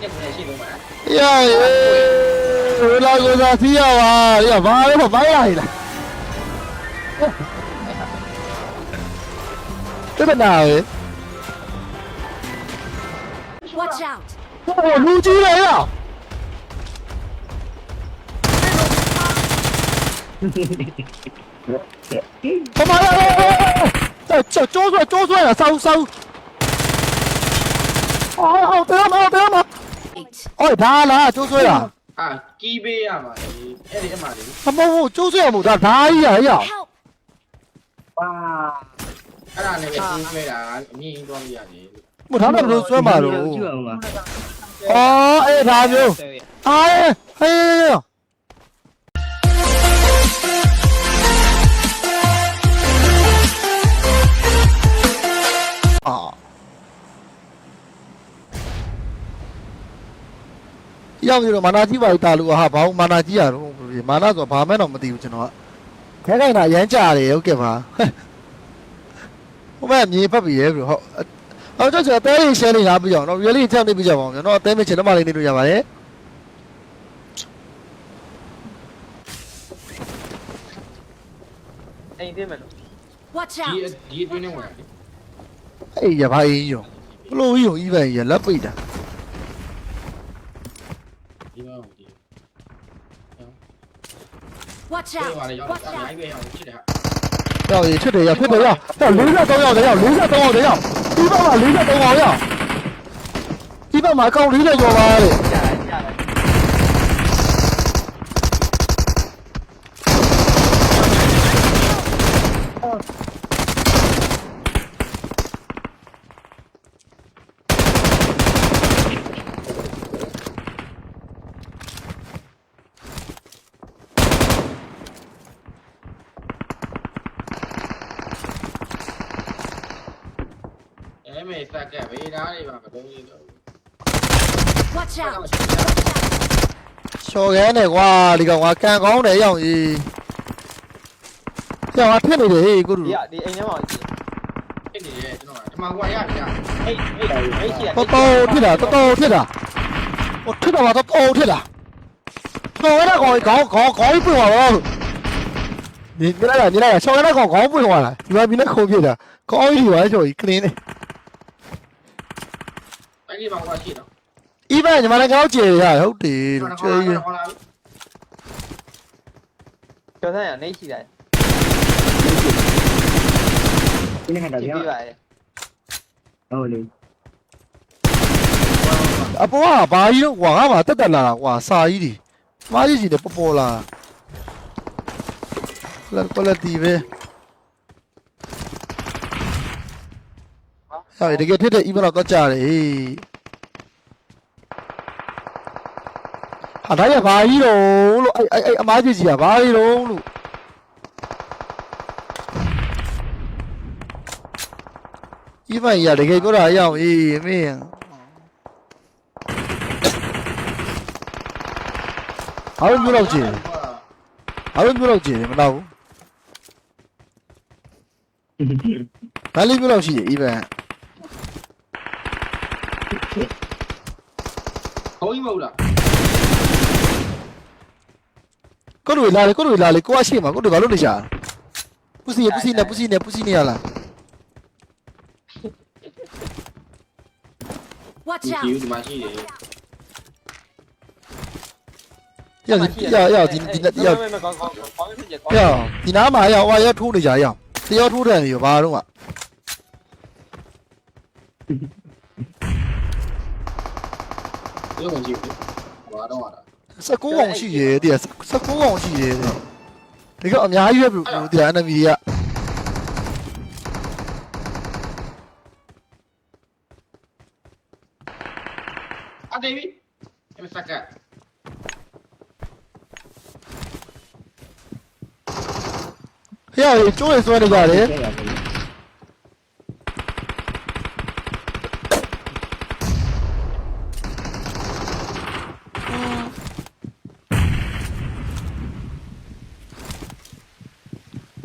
Yeah, 예, 올라고나 뛰어와. 야, 말해봐, 말이라. Tức nào ấy Watch out. Ủa, lưu trí đấy à? Có mà đâu, đâu, đâu. Trời, trời, trốn rồi, trốn rồi, ở sau, sau. Ồ, ồ, tới lắm, ồ, tới lắm, ồ. right. အော်ဒါလားကျိုးဆွဲတာအာကီးပေးရမှာလေအဲ့ဒီအမှလေမမဟုတ်ဘူးကျိုးဆွဲရမို့ဒါဒါကြီးရဟဲ့ရ Help. ပါအဲ့ဒါနဲ့ပဲကီးပေးတာအမြင့်ကြီးသွားလိုက်ရတယ်လို့မထားတော့ဘယ်လိုဆွဲမှာတော့ကြည့်အောင်ပါအော်အေးဒါမျိုးအားဟေးဟေး ရောက်ပြီးတော့မာနာကြီးပါတာလို့ဟာဘာလို့မာနာကြီးရတော့မာနာဆိုဘာမှတော့မသိဘူးကျွန်တော်ကခဲခိုင်တာရမ်းကြတယ်ဟုတ်ကဲ့ပါဟိုမဲ့မြေဖတ်ပြီးရဲပြီးဟုတ်ဟုတ်ကျွန်တော်အသေးလေး share လေးလာပြီးအောင်တော့ really ချက်နေပြီးကြပါအောင်ကျွန်တော်အသေးမချင်တော့မလေးနေလို့ရပါတယ်အိမ်သိမယ်လို့ Watch ဒီ out! ဒီအတွင်းနဲ့ဝင်တယ်အေးရပါအေးရောဘလို့ကြီးရောဤပန်ရလက်ပိတ်တာ ဒီမှာဒီ Watch ဒီမှာ out! လေရောက် Watch အများ out! ကြီးပဲအောင်ချစ်တယ်ဟာရောက်ရဖြစ်တယ်ရဖြစ်တယ်ရဟဲ့43ရောက်တယ်ရောက်43ရောက်တယ်ရောက်ဒီဘက်မှာ43အောင်ရောက်ဒီဘက်မှာအကောင်40ကျော်ပါတဲ့ ကြားတယ်ကြားတယ် အဲမေစက်ကဘေး သားတွေပါမလုံးလေးတော့ Watch out! ချော်ခဲနေကွာဒီကောင်ကကန်ကောင်းတယ်ရောက်ကြီးကျောင်းကဖြစ်နေတယ်ဟေးကိုလူဒီကဒီအိမ်ထဲမှာကြည့်ဖြစ်နေတယ်ကျွန်တော်ကဒီမှာဟိုရရပြအိတ်အိတ်အိတ်ရှိရတော်တော်ဖြစ်တာတော်တော်ဖြစ်တာဟိုဖြစ်တာပါတော်တော်ဖြစ်တာချော်ခဲတဲ့ကောင်ခေါင်းခေါင်းခေါင်းပွင့်သွားတော့ဒီမြလိုက်တာမြလိုက်တာချော်ခဲတဲ့ကောင်ခေါင်းပွင့်သွားတာဒီမှာမြနဲ့ခုံဖြစ်တာခေါင်းကြီးပါချော်ကြီးကလင်းနေ တိုင်းလေးပါဟိုရှိတော့ဤဘက်ညီမလည်းကောင်းကျေရဟုတ်တယ်လို့ကျေရဟောလာကျော်ဆန်းရနေရှိတယ်ဒီနေ့ခါတာကြည့်ပြောပြပါလေဟုတ်လေအပေါ်ကဘာကြီးတော့ကွာငါမှတက်တက်လာတာကွာစာကြီးတွေမားကြီးကြီးနဲ့ပေါ်ပေါ်လာလက် quality ပဲဟာတကယ်ထက်တဲ့ email တော့ကြတယ် ဟေးဟာဒါရဘာကြီးတော့လို့အဲ့အဲ့အဲ့အမားကြီးကြီးကဘာကြီးတော့လို့ဒီမကြီးကတကယ်ပြောတာအရောင်အေးမင်းဘာလို့မျိုးတော့ကြည့်ဘာလို့မျိုးတော့ကြည့်မတော့ဘူးဘာလို့မျိုးတော့ရှိရ even ဘုံကြီးမဟုတ်လား ကိုတို့လာလေကိုတို့လာလေကိုအရှိမကိုတို့ဘာလို့နေကြပူစီပူစီနဲ့ပူစီနဲ့ပူစီနဲ့ရလား Watch ဒီ out! ဒီမှာရှိတယ်ရောက်ရောက်ရောက်ဒီဒီရောက်မမကောင်းကောင်းကောင်းဖြစ်ကြကောင်းရောက်ဒီနားမှာရောက်ဟိုရောက်ထိုးနေကြရောက်တယောထိုး တယ်နေရောဘာတော့ကဒီဝင်ကြည့်ဘာတော့ဟာ19အောင်ရှိရဲတည်း19အောင်ရှိရဲတဲ့ဒီကအများကြီးပဲဘလို့ဒီ enemy တွေကအတေးပြီအမစက်ကရောက်ကျိုးရဆွဲနေကြတယ်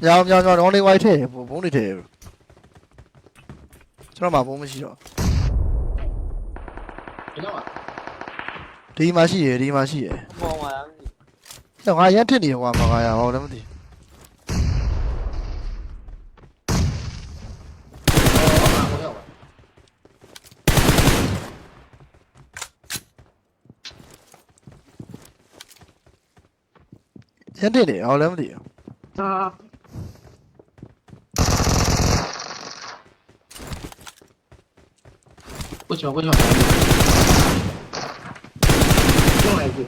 ညောင်ညောင်ညောင်တော့နေဝိုင်းထဲဘုံနေထဲကျွန်တော်မှဘုံမရှိတော့ဒီတော့ဒီမှာရှိရယ်ဒီမှာရှိရယ်ပေါ်မှာလား။ဟဲ့ငါရမ်းထစ်နေကွာမကရဘာလို့လဲမသိအော်ဟောရောက်ပါ။ရမ်းထစ်နေဘာလို့လဲမသိဘူးအာ 过去吧，过去吧。又来一句。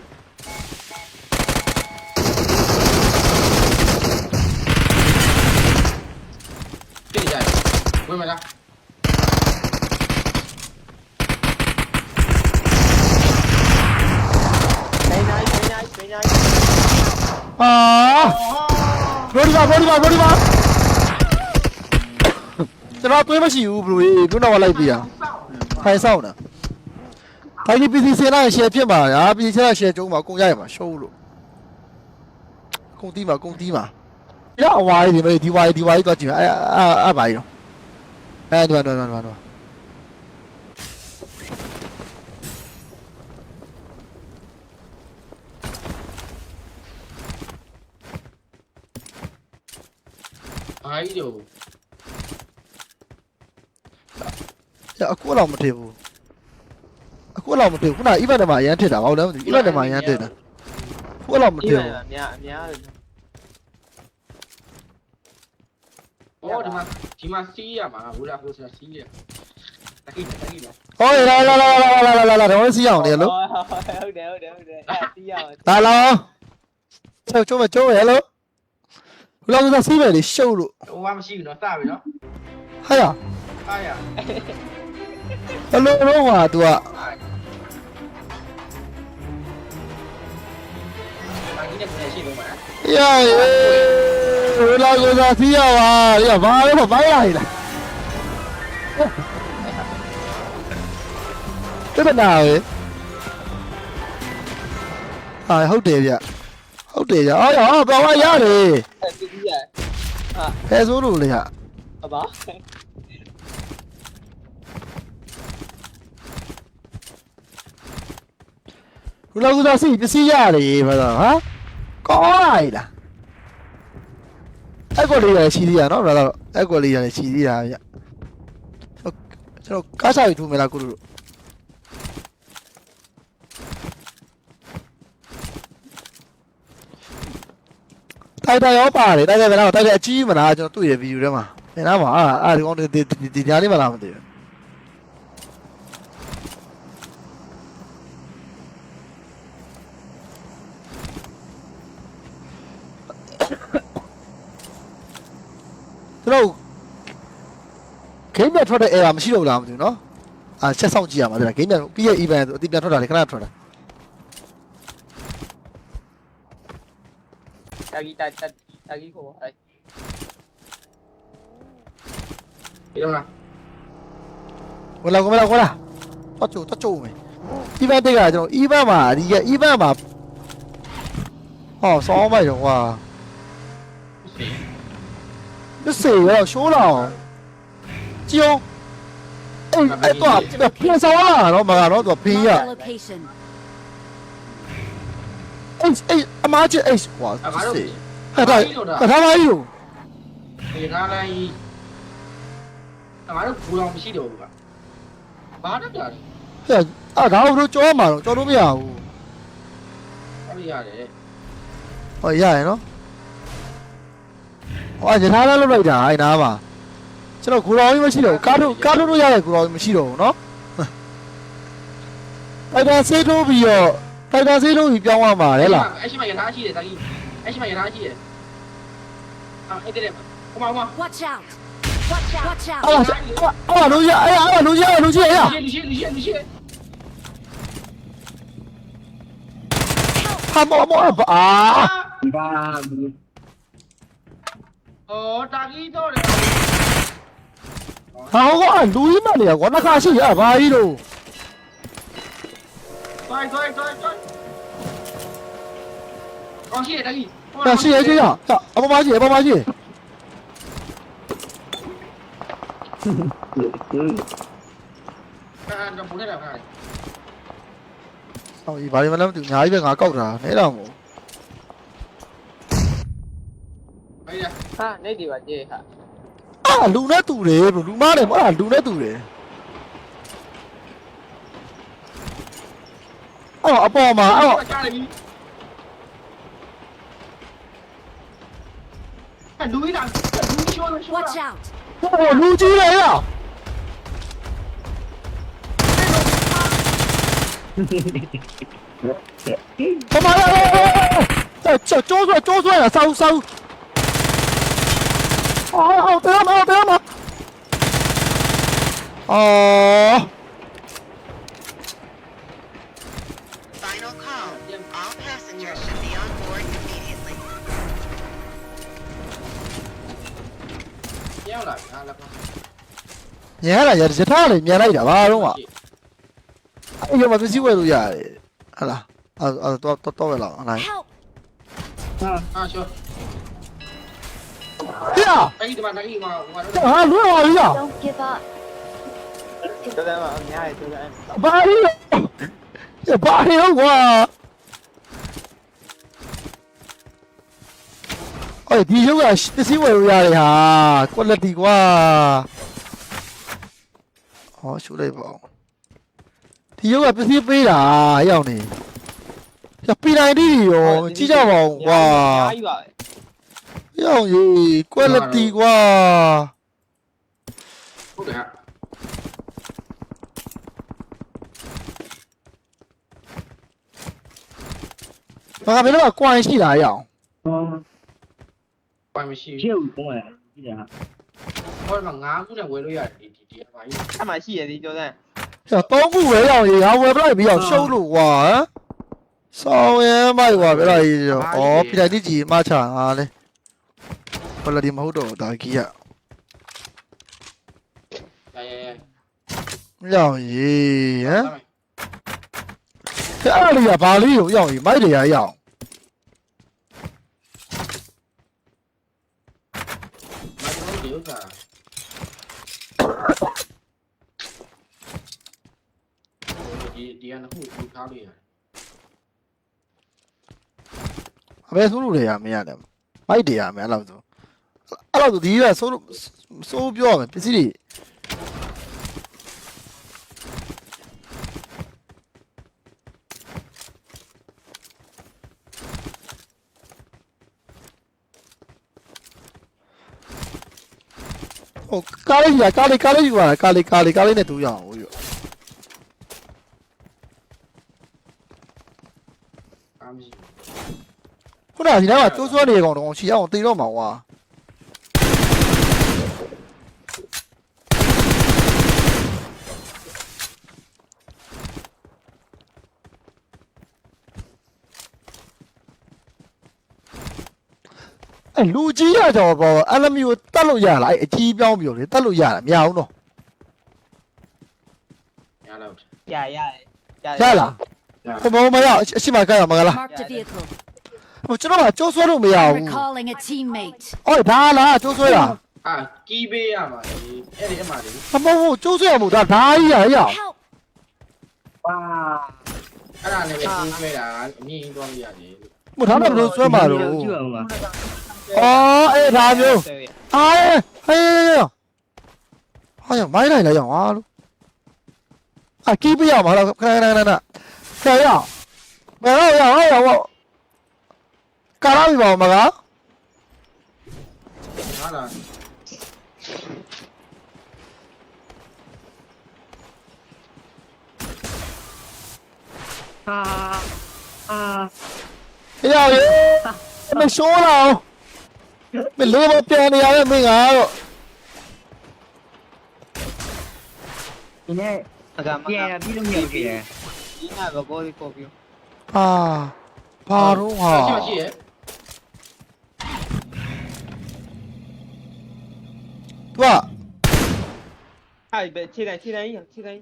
这一下，我买了。啊！ဘောဒီပါဘောဒီပါဘောဒီပါကျွန်တော်တွေးမရှိဘူးဘလူကြီးခုနကလိုက်ပြီอ่ะ ခိုင်ဆောင်တာခိုင်ဒီ PC စင်လိုက် share ဖြစ်ပါညာ PC စင်လိုက် share ကျုံးပါကုန်ရရမှာရှုံးလို့ကုန်တီးမှာကုန်တီးမှာရအဝါရီဒီမေဒီဝါရီဒီဝါရီတော့ကြည့်အဲ့အဲ့အဲ့ပါရောအဲ့ဒီမှာတော့တော့တော့အားကြီး ဒါအခုတော့မထင်ဘူးအခုတော့မထင်ဘူးခုနအီဗန်တမအရန်ထစ်တာဘာလို့လဲမသိဘူးအီဗန်တမအရန်ထစ်တာခုတော့မထင်ဘူးအများအများတယ်အော်ဒီမှာဒီမှာစီးရမှာဘူလာဟိုဆာစီးရတခိတခိလားဟောလာလာလာလာလာလာလာတော့စီးအောင်လေလို့ဟုတ်တယ်ဟုတ်တယ်ဟုတ်တယ်အဲစီးရအောင်ဒါလားချိုးချိုးမချိုးရလို့ဘူလာဟိုဆာစီးမယ်လေရှုပ်လို့ဟိုကမရှိဘူးနော်စပြီနော်ဟာရဟာရ ဘလို့တော့ဟာ तू อ่ะ အားကြီးနဲ့ပြန်ရှိလို့မှာ ရဘလောကစားစီးရပါရဘာလို့ဘာရရလားတဲ့နာပဲဟာဟုတ်တယ်ဗျဟုတ်တယ်ဗျအော်ရအော်ဘာရတယ် အဲ့တီးရ ဖဲဆိုးလို့လေဟာ အ ပါဘလောကစားစီးပစ္စည်းရတယ်ဘာသာဟာကောင်းလာလားအဲ့ကိုလေးရရှိသေးရနော်ဘာသာအဲ့ကိုလေးရရှိသေးတာဗျကျွန်တော်ကားစားယူထူမယ်လားကိုတို့တိုက်တယ်ရောပါတယ်တိုက်တယ်ကလည်းတိုက်တယ်အကြီးမလားကျွန်တော်တွေ့ရဗီဒီယိုထဲမှာသင်သားမှာအာအာဒီကောင်ဒီဒီဒီညာလေးမလားမသိဘူး ကျွန်တော်ဂိမ်းမြတ်ထွက်တဲ့ error မရှိတော့ဘူးလားမသိဘူးနော်အာချက်ဆောင်ကြည့်ရမှာဒါဂိမ်းမြတ်ပြီးရဲ့ event ဆိုအတိပြန်ထွက်တာလေခဏထွက်တာတာဂီတာတာဂီကိုအဲ့ဒီတော့လားဝလာကမလာကလာတော့ချိုတော့ချိုမယ် event တက်ကကျွန်တော် event မှာဒီက event မှာဟောဆောင်းမိုက်တော့ကွာ 这谁呀？小狼，叫，哎哎，多这个偏少啦，然后嘛，然后多偏呀。哎哎，阿妈这哎，哇，这谁？哎，他他他妈有。给他来，他妈的苦让不起了吧？ဘာတက်တာလဲဟဲ့အာဒါတို့တို့ကြောမှာတော့ကြောလို့မရဘူးအဲ့ဒီရတယ်ဟောရရနော် ဟောရထားလာလောက်လိုက်တာအဲ့နားမှာကျွန်တော်ကိုတော်ကြီးမရှိတော့ဘူးကားတို့ကားတို့တို့ရတဲ့ကိုတော်ကြီးမရှိတော့ဘူးเนาะတိုက်တာဆေးထိုးပြီးတော့တိုက်တာဆေးထိုးပြီးပြောင်းရမှာလေလားအဲ့ရှိမှရထားရှိတယ်ဇာကြီးအဲ့ရှိမှရထားရှိတယ်အော်အဲ့တဲ့ကိုမကိုမ Watch out. Watch out. Watch အော် out. အော်လူကြီးအဲ့အော်လူကြီးအော်လူကြီးအဲ့လူရှိလူရှိလူရှိဟာမောမောဘာ ဘာ 哦，打给到的。ဟာဟောအန်ဒူရီမလေးကောနှခါရှိရဘာကြီးတို့对对对对。恭喜打给。ဟာရှိရရှိရ。အမမကြီးအမမကြီး看，这不给了，看。ဟောဒီဘာတွေမလဲမသိဘူးအများကြီးပဲငါကောက်တာနဲတော့မဟုတ် ဟာနေဒီပါကျေဟာအာလူနဲ့တူတယ်ဘလူမားတယ်မဟုတ်လားလူနဲ့တူတယ်အော်အပေါ်မှာအော်ကြားလိုက်ပြီအဲ့လူကြီးတာလူကြီးရှောလို့ရှော Watch တာ out! ဟိုလူကြီးလေရဟိုမှာလေကျကျိုးဆွဲကျိုးဆွဲလာဆောက်ဆောက် အော်အော်တရားမတရားမအော် Final call. All passengers should be on board immediately. ရောက်လာပြီဟာလာပါညရတာရရထားလေမြန်လိုက်တာဘာတော့မအဲ့ရောမပစ္စည်းဝယ်လို့ရ တယ်ဟလာအဲ့အဲ့တော့တော့တော့ဝယ်လောက်ဟလာ Help! ဟာရှောပြအဲ့ဒီမှာတကြီးမှာဟိုကတော့ဟာလွတ်ပါပြီလား Don't give up. ကျောင်းသားမှာအများကြီးကျောင်းသားဘာလို့ရဘာလို့ကွာအဲ့ဒီရုပ်ကပစ္စည်းဝယ်လို့ရတယ်ဟာ quality ကွာဟောရှုလိုက်ပါဦးဒီရုပ်ကပစ္စည်းပေးတာရောက်နေရပီနိုင်ဒီရောကြည့်ကြပါဦးကွာအများကြီးပါပဲ ရောက်ရေ quality ကွာဟုတ်တယ်ဟာဘာကဘယ်တော့ကွာရှိတာရအောင်ပိုင်မရှိရှေ့ကိုပုံရကြည့်ရဟောမှာငါးခုနဲ့ဝယ်လို့ရတယ်ဒီဒီဒီအပိုင်းအမှရှိရသေးကျောင်းသား။ကျောင်းသုံးခုပဲရောက်ရေငါဝယ်ပလိုက်ပြီးအောင်ရှုံးလို့ကွာဟမ်။ဆောင်းရဲမိုက်ကွာပြလိုက်ရေ။အော်ပြလိုက်တိကြီးမချငါလေ။ ဘယ်လိုဒီမဟုတ်တော့ဒါကြီးရရရရ။ရောက်ရေဟမ်။အဲ့ဒါလေးကဘာလေးကိုရောက်ရေမိုက်တယ်ရရအောင်မတော်ဒီဥစ္စာဒီဒီကနှစ်ခုထူထားလို့ရတယ်။အမေဆိုးလို့လေရမရတယ်။မိုက်တယ်ရမယ်အဲ့လိုဆို။ အဲ့လိုဆိုဒီကဆိုးလို့ဆိုးပြောရမယ်ပစ္စည်းတွေဟိုကားလေးကြီးကကားလေးကားလေးယူလာကားလေးကားလေးကားလေးနဲ့တူရအောင်ဟိုရောအားမရှိခုနကဒီနားကတိုးစွဲနေကောင်တော့ချီအောင်တေတော့မှာကွာ အဲလူကြီးရတော့ပေါ့အလမီကိုတတ်လို့ရလားအဲအကြီးပြောင်းပြောလေတတ်လို့ရတာမရအောင်တော့ရတော့ရရရလားဘုံဘုံမရအရှိမကရမကလား Marked a vehicle. ဟိုကျွန်တော်ကကျိုးဆွဲလို့မရ I'm ဘူး recalling a teammate. အော်ဒါလားကျိုးဆွဲတာအာကီးပေးရမှာဒီအဲ့ဒီအမှလေမဟုတ်ဘူးကျိုးဆွဲရမို့ဒါဓာကြီးရရ Help! ပါအဲ့ဒါနဲ့ပဲကီးပေးတာအမြင့်သွားလို့ရတယ်မထားတော့ဘယ်လိုဆွဲမှာတော့ ကြည့်အောင်ပါ အော်အဲ့ဒါမျိုးအားဟေးဟာရမိုင်းလိုက်လိုက်ရအောင်ဟာလို့အကီးပြရမှာလားခဏခဏခဏခဏဆရာရဘယ်တော့ရအောင်ရအောင်ကာလာပြီပါ မလားဟာလားဟာအာဟေးရရေမရှိုးလာအောင်မလေးမပြန်နေရတဲ့မင်းကတော့ဒီနေ့အကမပြန်ရပြီးလို့မရဘူးပြန်ဒီနာဘကိုဒီကိုပြဟာဘာတော့ဟာရှိမရှိရဲ့သူကအဲ့ပဲခြေတိုင်းခြေတိုင်းခြေတိုင်း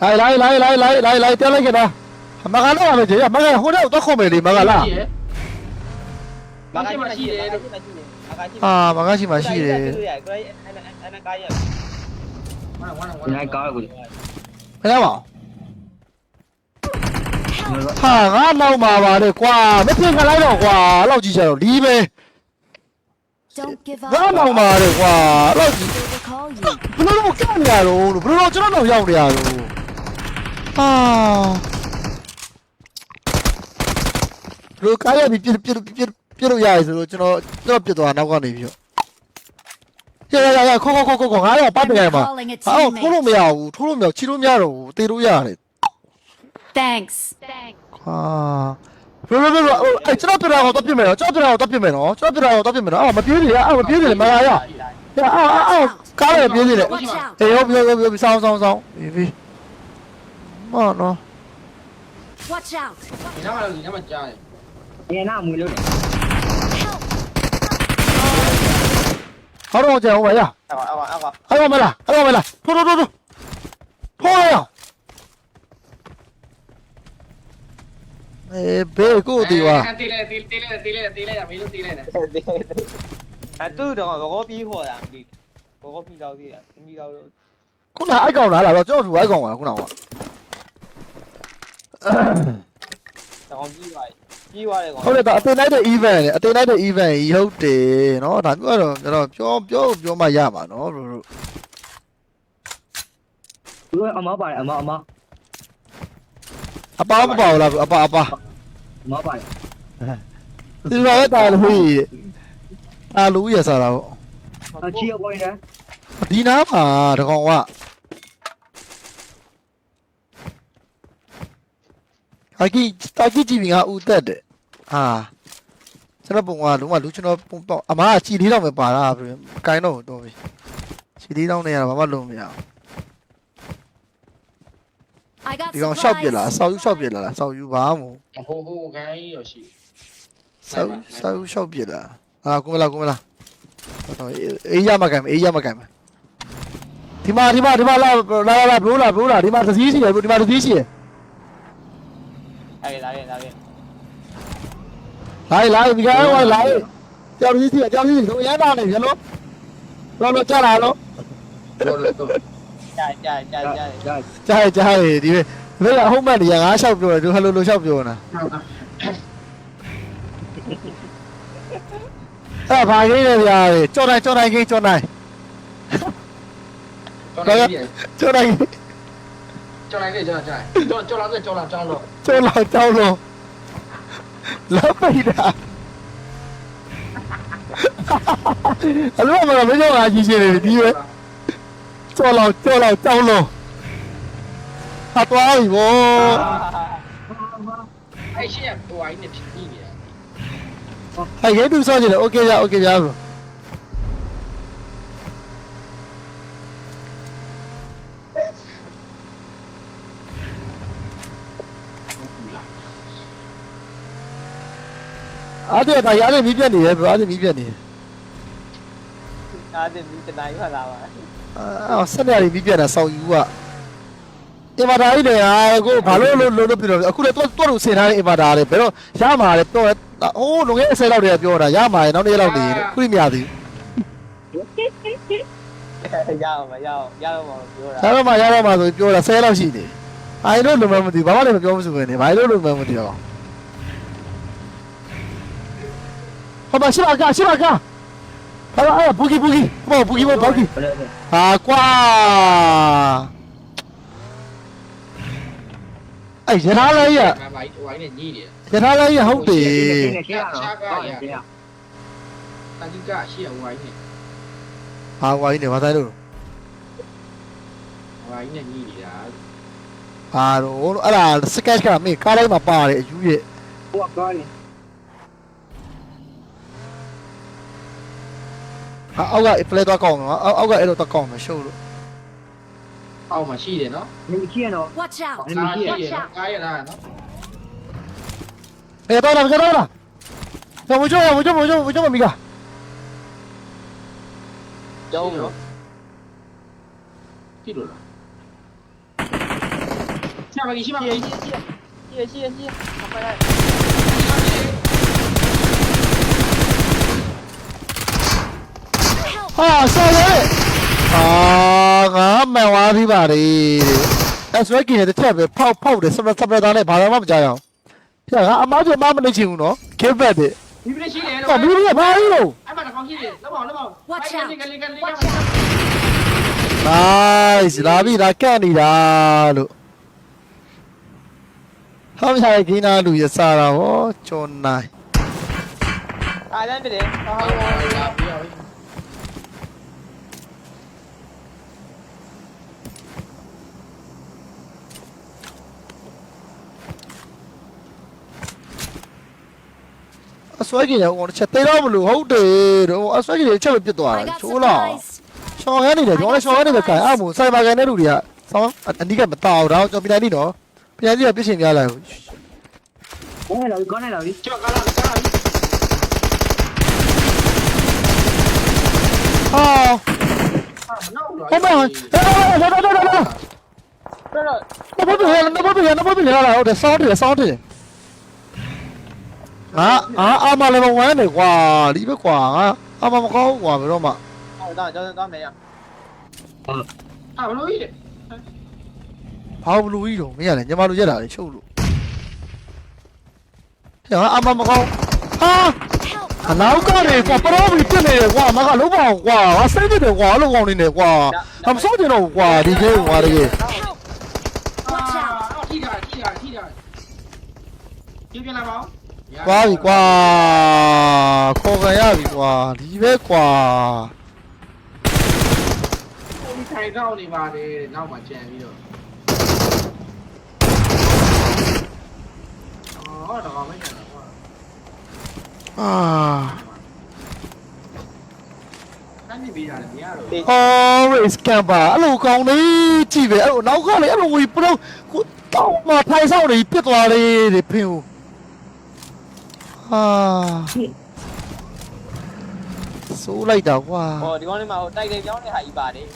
来来来来来来来，掉那个他，马嘎拉没姐，马嘎，后头有多好美丽，马嘎拉。马嘎西马西的，啊，马嘎西马西的。你来搞一个，看到吗？他俺老妈的瓜，没听俺老瓜，老几下了，你呗？俺老妈的瓜，老几？不能那么干的啊，不能老这么要的啊， ဒီပဲ Don't give ငါ up. လောက်မှာလေကွာလောက်ကြည့် They will call you. ဘယ်လိုလုပ်ကြနေရတော့လို့ဘယ်လိုလုပ်ကျွန်တော်တော့ရောက်နေရတော့ဟာဘယ်လိုကားရပြီးပြပြပြပြလို့ရတယ်ဆိုတော့ကျွန်တော်ကျွန်တော်ပြသွားနောက်ကနေပြီးတော့ရရရရခေါခေါခေါခေါခေါငါတော့ပတ်တယ်မှာ Calling a ဟာထိုးလို့မ teammate. ရဘူးထိုးလို့မရချီလို့မရတော့ဘူးတေးလို့ရတယ် Thanks. Thanks. ဟာဘယ်လိုလဲအဲ့ကျွန်တော်ပြတာတော့ပြစ်မယ်နော်ကျွန်တော်ပြတာတော့ပြစ်မယ်နော်ကျွန်တော်ပြတာတော့ပြစ်မယ်နော်အော်မပြေးနေရအော်မပြေးနေမလာရအော်အော်ကားရပြေးနေတယ် Watch out. အေးဟုတ်ပြီဟုတ်ပြီဆောင်းဆောင်းဆောင်းပြီးပြီ မော်နော် Watch out. ဒီနားမှာလို့ဒီနားမှာကြားတယ်ဒီနာမွေလို့ Help. ဟောတော့ကြောင်ပါရအဲ့ကောအဲ့ကောအဲ့ကောဟောမလားဟောမလားထိုးထိုးထိုးထိုးထိုးရအေးဘေးကိုဒီဝါတီးလဲတီးတီးလဲတီးလဲတီးလဲမင်းတို့တီးလဲအဲ့တူတော့ဘောပြီးခေါ်တာမသိဘောပြီးတော့သေးတာပြီးတော့ခုနအိုက်ကောင်လာလာတော့ကျွန်တော်သူအိုက်ကောင်လာခုနက တောင်းကြီးပါကြီးပါလေကောင်ဟုတ်တယ်ကအတင်လိုက်တဲ့ event လေအတင်လိုက်တဲ့ event ကြီးဟုတ်တယ်နော်ဒါမျိုးကတော့ကျွန်တော်ပြောပြောပြောမှရပါနော်တို့တို့သူကအမပါတယ်အမအမအပါမပါဘူးလားအပါအပါအမပါတယ်ဒီလိုရတာလို့ဟိအာလူရစားတာပေါ့အချီရပေါ်ရဒီနားမှာတကောင်က အာကီတာကီကြည့်ပြီးငါဦးသက်တယ်ဟာကျွန်တော်ပုံကလုံးဝလူကျွန်တော်ပုံပေါ့အမားကချီလေးတော့ပဲပါတာပြင်ကိုင်းတော့တော့ပြီချီလေးတော့နေရတာဘာမှလုံးမရဘူး I got ဒီကောင်ရှောက်ပြစ်လာ supplies. ဆောက်ယူရှောက်ပြစ်လာလားဆောက်ယူပါမို့ဟိုဟိုခိုင်းရရှိဆောက်ဆောက်ယူရှောက်ပြစ်လာအာကုမလာကုမလာတော့အေးရမကံအေးရမကံဒီမှာဒီမှာဒီမှာလာလာလာဘလို့လာဘလို့လာဒီမှာသတိရှိတယ်ဒီမှာသတိရှိတ အဲ့ဒါလည်းဒါလည်းလာလာဒီကဲဝါလာကြောက်ကြီးစီကြောက်ကြီးလူရဲပါနေရလို့လောလောကြလာလို့ကြာကြာကြာကြာကြာကြာဒီပဲဒါကအဟုတ်မှန်တရားငါလျှောက်ပြောတယ်သူဟယ်လိုလိုလျှောက်ပြောနေတာအဲ့ဘာကြီးလဲဗျာကြော်တိုင်းကြော်တိုင်းကြီးကြော်တိုင်းကြော်တိုင်းကြော်တိုင်း ကျော်လိုက်ခဲ့ကျော်ကျော်ကျော်ကျော်လာခဲ့ကျော်လာကျောင်းတော့ကျော်လာကျောင်းတော့လာပိတာအလိုမမကြောက်အားကြီးရှင်နေပြီပဲကျော်လာကျော်လာကျောင်းတော့ဟာသွားပြီဗောအဲ့ရှင်းဟိုအိုင်းနေဖြစ်နေတယ်ဟဲ့ရဲတူစောကြည့်လေโอเคကြโอเคကြဘရော အားတဲ့ဒါရတဲ့မီးပြတ်နေရဲ့ bro အားတဲ့မီးပြတ်နေတယ်အားတင်ပြီးတနိုင်ထွက်လာပါအာဆက်နေရမီးပြတ်တာစောက်ယူကအင်ဗာတာကြီးတွေဟာကိုဘာလို့လို့လို့လို့ပြောတော့အခုလည်းတော့တော့လို့ဆင်ထားတဲ့အင်ဗာတာလေဘယ်တော့ရမှာလဲတော့ဟိုးလုံခဲ့10လောက်တည်းပြောတာရမှာနောက်နေ့လောက်နေခုမရသေးဘူးရအောင်မရအောင်ရအောင်မပြောတာ။ဒါတော့မှရတော့မှဆိုပြောတာ10လောက်ရှိနေ။အိုင်တို့လုံမမသိဘာမှလည်းမပြောမှဆိုပဲနေ။ဘာလို့လုံမမသိတော့။ ဟောပါရှိပါကရှိပါက။ဟာအဲ့ဘူကီဘူကီဟောဘူကီဘောဘူကီဘယ်လိုလဲဟာကွာ။အဲ့ရထားလေးရငါဘာဟိုအိုင်းနဲ့ညီးတယ်ရထားလေးရဟုတ်တယ်နေခေရတော့ဟုတ်တယ်တာကြီးကရှေ့ အိုင်းနဲ့ ။ဟာဝိုင်းနေဘာသာလို့ ဟိုအိုင်းနဲ့ညီးနေတာ ဟာတော့အဲ့ဒါစကက်ကမင်းကားလိုက်မှာပါတယ်အယူရဲ့ ဟိုကောင်းနေ ဟာအောက်ကပလက်တော့ကောင်းမှာအောက်ကအဲ့လိုတော့ကောင်းမှာရှုပ်လို့ အောက်မှာရှိတယ်နော် နေခီရတော့ Watch out. ကားရှိတယ်ကားရလားနော် ။အဲ့တော့လာကြတော့လာ။တော့မကြောက်မကြောက်မကြောက်မကြောက်မမီက ကျုံးလို့ တိလို့လား下面给西面 ရှေ့ 给 ရှေ့ရှေ့ရှေ့ရှေ့ရှေ့မဖ ဟာဆော်ရဲအာငါမှန်သွားသေးပါလေအဲ့ဆွဲกินတဲ့တစ်ချက်ပဲဖောက်ဖောက်တယ်စပစပသားနဲ့ဘာမှမကြောက်အောင်ပြငါအမားကျမမနေချင်ဘူးနော် give back တဲ့ဒီပြရှိတယ်ဟောမီးရဘာလို့အဲ့မှာကောင်ရှိတယ်လောက်ပါလောက်ပါ Watch out. ကလေးကလေးက Watch out. nice လာပြီဒါကန့်နေတာလို့ဟောင်းဆိုင်ခင်းနာလူရစားတာဟောချွန်နိုင်အားတန်းပြတယ်ဟာ အော်လာပြီရောအစွဲကြီးရောတစ်ချက်သေးတော့မလို့ဟုတ်တယ်တော့အစွဲကြီးတွေချက်လို့ပြစ်သွား I တယ် got ချိုးလား supplies. ရှောင်းရနေတယ်ကျွန်တော်လည်းရှောင်းရနေပဲခိုင်အမို့စိုက်ဘာကန်တဲ့လူတွေကဆောင်းအနီးကမတောက်တော့ကျွန်တော်ပြန်နေနော်ပြန်ကြည့်ရပြစ်ရှင်ပြလိုက်ကောင်းနေလားကောင်းနေလားကျော်ကားလာကားလာပြီဟာဟာမနောက်တော့ဟုတ်ပါဟဲ့တော်တော်တော်တော်တော်တော့တော့နဘောပြရနဘောပြရနဘောပြရလာဟုတ်တယ်ဆောင်းတယ်ဆောင်းတယ် ငါအာအာမလည်းမဝမ်းနေကွာဒီပဲကွာငါအာမမကောင်းကွာဘယ်တော့မှဟောတော့ကျွန်တော်တော့မယ်ရဟာဘလို့ကြီးဘာဘလူကြီးတော့မင်းရလေညီမတို့ရက်လာတယ်ချုပ်လို့ဟဲ့အာမမကောင်းဟာ Help. အနောက်ကနေကွာပရောဘီပြစ်နေတယ်ကွာမကလုံးပါအောင်ကွာငါစိတ်ပြစ်တယ်ကွာအလုံးကောင်းနေတယ်ကွာအမစောတင်တော့ကွာဒီကေကွာတကယ် Help. ဟာ Watch out. အော်ထိတာထိတာထိတာပြပြန်လာပါဦး ကွာပြီကွာခေါ်ကြရပြီကွာဒီပဲကွာဒီထိုင်တော့နေပါတယ်နောက်မှကြံပြီးတော့အော်တော့မင်းရတော့အာတန်းနေပြီးတာလေမရတော့ဟောရစ်ကမ်ပါအဲ့လိုကောင်းနေကြည့်ပဲအဲ့လိုနောက်ကလေအဲ့လိုဝီပရောကိုတောင်းမထိုင်ဆောင်နေပြစ်သွားလေဒီဖင် ဦးဟာဆိုးလိုက်တာကွာဟောဒီကောင်လေးမှာဟိုတိုက်တယ်ကြောင်းတဲ့ဟာကြီးပါတယ်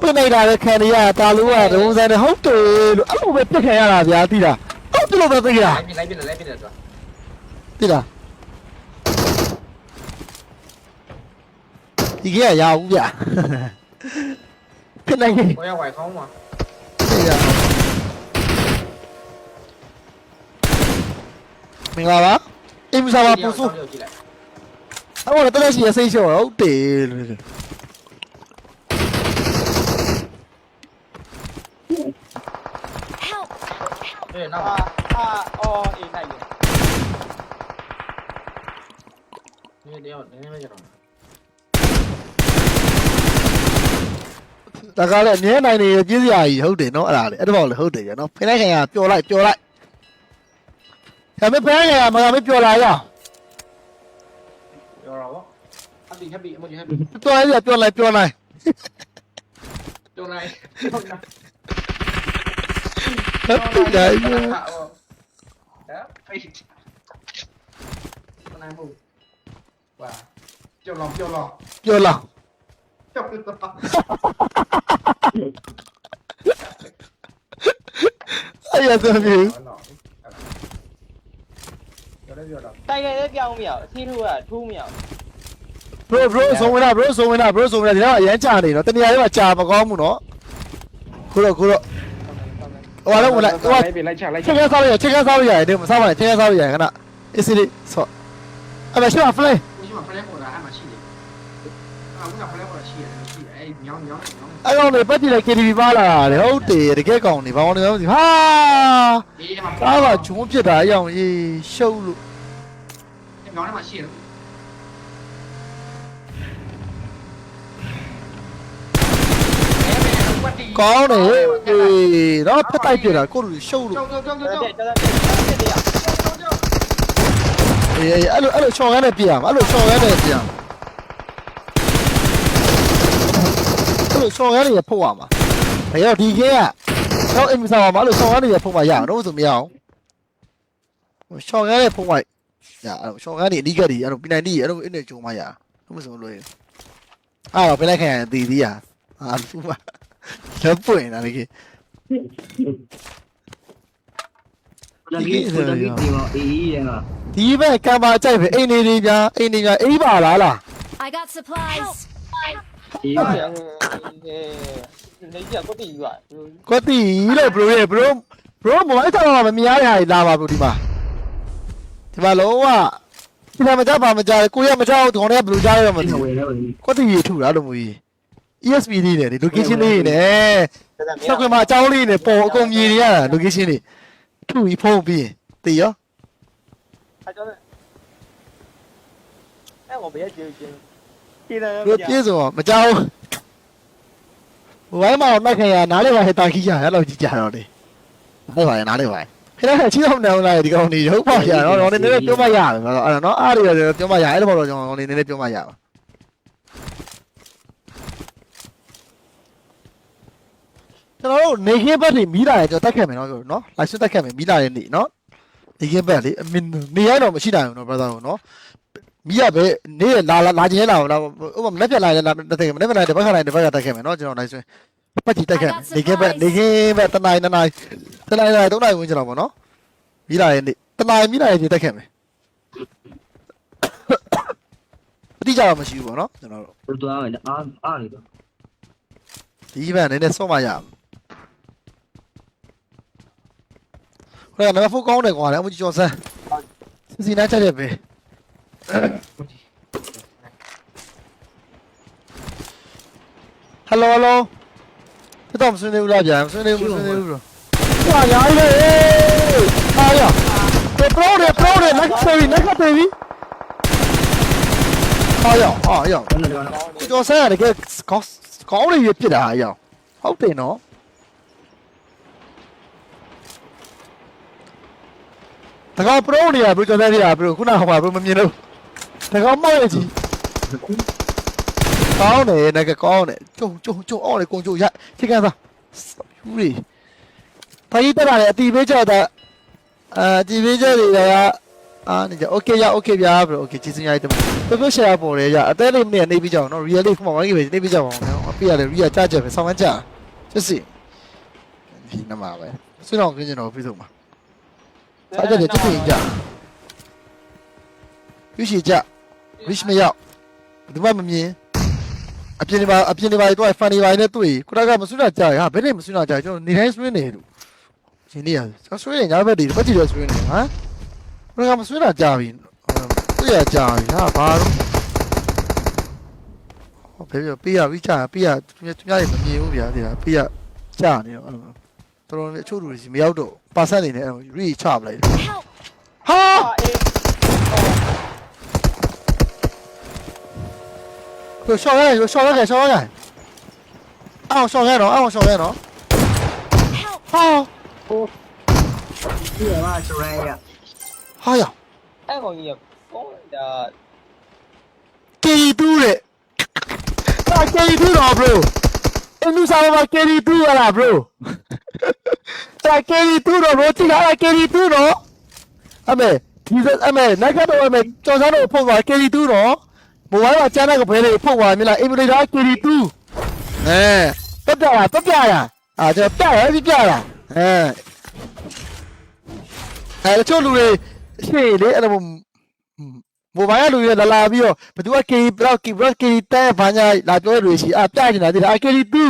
ပြစ်နေတာပဲခံရတာလူကဒုံစံနဲ့ဟုတ်တယ်လို့အဲ့လိုပဲပြစ်ခံရတာဗျာသိလားဟုတ်တယ်လို့ပဲသိရလိုက်ပြလိုက်ပြလိုက်ပြတယ်တော့သိလားဒီကရဘူးဗျာဖြစ်နိုင်ရဲ့ကိုရောက်ဝိုင်ခေါင်းမှာသိရမင်္ဂလာပါ အင်းစားပါပူစုကြည့်လိုက်အဲ့တော့တလက်ရှိရစိတ်လျှော့ဟုတ်တယ်လို့ Help. အေးနောက်ဟာဟာအော်အေးလိုက်ရနေတယ်နည်းနည်းပဲကြတော့ဒါကလည်းအမြဲနိုင်နေပြ ည့်စရာကြီးဟုတ်တယ်နော်အဲ့ဒါလေအဲ့တော့လေဟုတ်တယ်ရနော်ဖိလိုက်ခင်ကပျော်လိုက်ပျော်လိုက်ဒါပေမဲ့ဖိလိုက်ခင်ကမကမပျော် က်ဟုတ်တယ်ရဟမ်ဖိတ်နိုင်ဘူးဝါကြောက်လောင်ကြောက်လောင်ပျော်လာကြောက်လောင်အဲ့ရဆိုပြီပြောလဲပြောတော့တိုက်တယ်လည်းပြောင်းမရဘူးအထီးထိုးကထိုးမရဘူး bro bro ဆုံးဝင်လာ bro ဆုံးဝင်လာ bro ဆုံးဝင်လာဒီတော့အရန်ကြာနေနော်တနေရာလေးမှာကြာမကောင်းဘူးနော်ခုတော့ခုတော့ဟိုလည်းဝင်လာဟိုလိုက်ပြလိုက်ချလိုက်ချချက်ခါစားရချက်ခါစားရရတယ်မစားပါနဲ့ချက်ခါစားရရခဏအစ်စီလေးဆော့အဲ့မရှိပါဖလေးကိုရှိမှဖလဲပေါ်တာအဲ့မှာရှိတယ်အဲ့မှာကဖလဲပေါ်တာရှိတယ်ရှိတယ်အဲ့ညောင်းညောင်းညောင်းအဲ့ကောင်တွေပတ်ကြည့်လိုက် KTV ပါလာတယ်ဟုတ်တယ်တကယ်ကောင်တွေဘာကောင်တွေလဲမသိဘူးဟာအေးမှာကားကဂျုံးဖြစ်တာအရောင်ကြီးရှုပ်လို့ ညောင်းထဲမှာရှိတယ်ကောင်းတယ်အေးတော့ဖက်တိုက်ပြတာကိုလူရှုပ်လို့ကြောက်ကြောက်ကြောက်တော်ကြောက်တယ်ကြောက်တော်တယ်တော်တယ်ကြောက်အေးအဲ့လိုအဲ့လိုချော်ရမ်းနဲ့ပြရမှာအဲ့လိုချော် ရအဲ့တော့ရှော့ကန်တွေအဓိကတွေအဲ့တော့ပီနိုင်တီအဲ့တော့အင်းနဲ့ဂျုံမရဘူးမစုံလို့ရအဲ့တော့ပြလိုက်ခံရတည်သေးရအာသူကလက်ပွင့်တာလေကြီးဒါကြီးဒါကြီးဒီမှာအေးရတာဒီဘက်ကမ္ဘာကြိုက်ပဲအိနေတွေညာအိနေညာအေးပါလားလား I got supplies အေးပါနေကြကွတီယူရကွတီလို့ဘရိုရဲ့ဘရိုဘရိုမိုဘိုင်းဆောက်လာမမြင်ရတဲ့ဟာလာပါဘူးဒီမှာ ဒီမှာလုံးဝဒီမှာမကြပါမကြကိုရမကြအောင်ဒီကောင်တွေကဘယ်လိုကြားရတော့မသိဘူးကွတ်တီရီထူတာလို့မူကြီး ESP လေးနဲ့ဒီ location လေးနဲ့ဆောက်ခွင်မှာအကြောင်းလေးနဲ့ပေါ်အကုန်မြည်နေရတာ location လေးထူပြီးဖုံးပြီးတည်ရောအကြောင်းအဲ့ဘောဘယ်ကြည့်ချင်းပြေးတယ်ပြေးဆိုမကြောက်ဝိုင်းမအောင်နှက်ခင်ရနားလေးပါဟဲ့တာခီးရအဲ့လိုကြည့်ကြတော့လေဟုတ်ပါရဲ့နားလေးပါ ခင်ဗျားချင်းအောင်နေအောင်လားဒီကောင်နေရုပ်ပါရတော့တော့နည်းနည်းပြောမှရတယ်ဆိုတော့အဲ့တော့အားရပြောမှရအဲ့လိုပေါ့တော့ကျွန်တော်နည်းနည်းပြောမှရပါကျွန်တော်တို့နေခင်းဘက်တွေမီးလာရင်ကျွန်တော်တက်ခဲ့မယ်နော်နော်လိုက်စစ်တက်ခဲ့မယ်မီးလာတဲ့နေ့နော်နေခင်းဘက်လေအမင်းနေရတော့မရှိနိုင်ဘူးနော် brother နော်မီးရပဲနေလာလာလာချင်းလာလာဥပမာလက်ပြလာရင်လာတက်ခဲ့မယ်လက်ပြလာရင်ဒီဘက်ကလာရင်ဒီဘက်ကတက်ခဲ့မယ်နော်ကျွန်တော်လိုက်ဆွဲ ပတ်ကြည့်တက်ခဲ့မယ်နေခင်းဘက်နေခင်းဘက်တနိုင်တနိုင်တနိုင်တနိုင်သုံးနိုင်ဝင်ကြတော့ပေါ့နော်မီးလာရင်နေ့တနိုင်မီးလာရင်ဒီတက်ခဲ့မယ်အတိအကျတော့မရှိဘူးပေါ့နော်ကျွန်တော်တို့ဘယ်တော့လဲအားအားနေတော့ဒီဘက်နည်းနည်းစော့မှရအောင်ဟိုကနံပါတ်4ကောင်းတယ်ကွာလေအမကြီးကျော်ဆန်းစီစီနားချက်ချက်ပဲဟယ်လိုဟယ်လို တော်မဆွေးနေဘူးလားဗျာမဆွေးနေဘူးမဆွေးနေဘူးလို့ဟာရိုင်းလေဟာရတေပရိုတေပရိုတေနက်ခတ်ပြီနက်ခတ်ပြီဟာရဟာရဘယ်နဲ့တော့ကိုကျော်ဆန်းကတကယ်ကောင်းကောင်းနေရဖြစ်တာအရောင်ဟုတ်တယ်နော်တကောင်ပရိုနေရဘယ်ကျော်ဆန်းပြရဘယ်ခုနကဟိုပါဘယ်မမြင်လို့တကောင်မောက်ရကြီး ကောင်းတယ်ငါကကောင်းတယ်ကျုံကျုံကျုံအော်လေကုံကျုံရချိန်ကန်သာယူရီဖိုင်တက်လာတယ်အတီပေးကြတာအာတီပေးကြတွေကအာနေကြ okay ရ okay ဗျာဘရို okay ကျေးဇူးများတယ်ပြပြ share ပေါ်ရဲရအသေးလေးမနေ့ကနေပြီးကြအောင်နော် real life မှာဝိုင်းကြီးပဲနေပြီးကြအောင်နော်အပြရတယ် real ကြကြပဲဆောင်းမကြစစ်စစ်ဒီနမှာပဲဆွေးတော်ခင်းကျွန်တော်ပြေဆုံးပါစားကြတယ်ချက်ပြင်ကြရွှေကြ wish မရောက်ဘယ်သူမှမမြင် အပြင်ဒီပါအပြင်ဒီပါတော့ funny ပါနဲ့တွေ့ခုနကမဆွေးတာကြာရဟာဘယ်နဲ့မဆွေးတာကြာကျွန်တော်နေတိုင်းဆွေးနေလို့ရှင်လေးရဆွေးနေညာဘက်ဒီပတ်ကြည့်ရဆွေးနေဟမ်ခုနကမဆွေးတာကြာပြီတွေ့ရကြာပြီဟာဘာလို့ဟောဘယ်ပြပေးရပြီးကြာပေးရသူများသူများတွေမမြင်ဘူးဗျာဒီလားပေးရကြာနေတော့အဲ့လိုတော်တော်လေးအချို့လူတွေစီမရောက်တော့ပါဆက်နေနေအဲ့လို re ချပလိုက်တယ် Help! ဟာ啊，哎，ကိုရှော့ရဲကိုရှော့ရဲရှော့ရဲအောင်ရှော့ရဲတော့အောင်ရှော့ရဲတော့ Help! ဟာ ဒီကမှာစရိုင်းရ ဟာရ 哎，我也讲的， ကီတူးတဲ့ဟာကီတူးတော့ bro အင်းလူစားမှာကီတူးရလား bro တာကီတူးတော့ bro ကြည့်ရကီတူးတော့အမေဒီအမေနိုင်ကတော့အမေကျော်စန်းတို့ဖုန်းပါကီတူးတော့ မိုဘိုင်းမှာကျန်းတဲ့ကဘဲလေးဖုတ်သွားမြင်လားအင်မီလေးတာကီရီတူအဲတက်ပြရတက်ပြရအာကျွန်တော်ပြရပြပြရအဲအဲတချို့လူတွေရှေ့လေအဲ့လိုမိုဘိုင်းကလူတွေလာလာပြီးတော့ဘယ်သူကကီရီဘလော့ကီဘလော့ကီရီတဲဘာညာလာပြောလို့ရှိအာပြနေတာဒီလားကီရီတူ